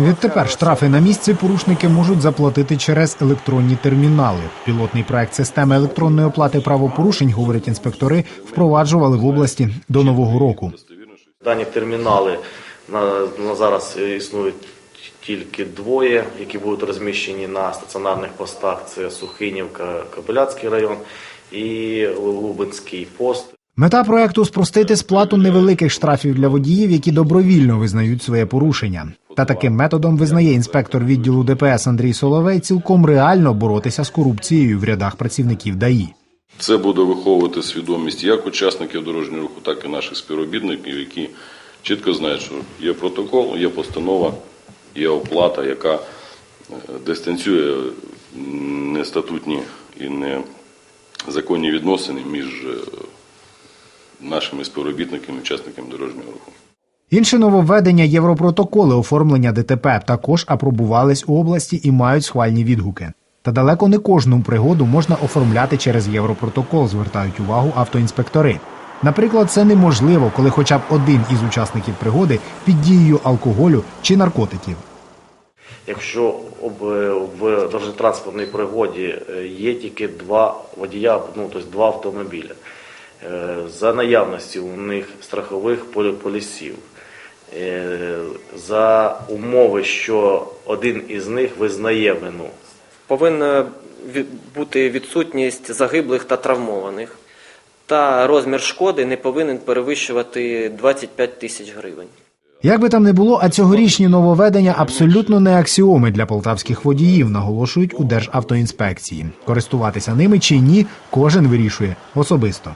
Відтепер штрафи на місці порушники можуть заплатити через електронні термінали. Пілотний проект системи електронної оплати правопорушень, говорять інспектори, впроваджували в області до нового року. Дані термінали на, на зараз існують тільки двоє, які будуть розміщені на стаціонарних постах. Це Сухинівка, Кобиляцький район і Лубенський пост. Мета проекту спростити сплату невеликих штрафів для водіїв, які добровільно визнають своє порушення. Та таким методом визнає інспектор відділу ДПС Андрій Соловей цілком реально боротися з корупцією в рядах працівників ДАІ. Це буде виховувати свідомість як учасників дорожнього руху, так і наших співробітників, які чітко знають, що є протокол, є постанова, є оплата, яка е, дистанціює нестатутні і незаконні відносини між е, нашими співробітниками, учасниками дорожнього руху. Інші нововведення Європротоколи оформлення ДТП також апробувались у області і мають схвальні відгуки. Та далеко не кожну пригоду можна оформляти через Європротокол, звертають увагу автоінспектори. Наприклад, це неможливо, коли хоча б один із учасників пригоди під дією алкоголю чи наркотиків. Якщо об- в дорожньо-транспортній пригоді е, є тільки два водія, ну тобто два автомобіля, е, за наявності у них страхових полі- полісів, е, за умови, що один із них визнає вину, повинна від- бути відсутність загиблих та травмованих, та розмір шкоди не повинен перевищувати 25 тисяч гривень. Як би там не було, а цьогорічні нововведення абсолютно не аксіоми для полтавських водіїв, наголошують у Державтоінспекції. Користуватися ними чи ні, кожен вирішує особисто.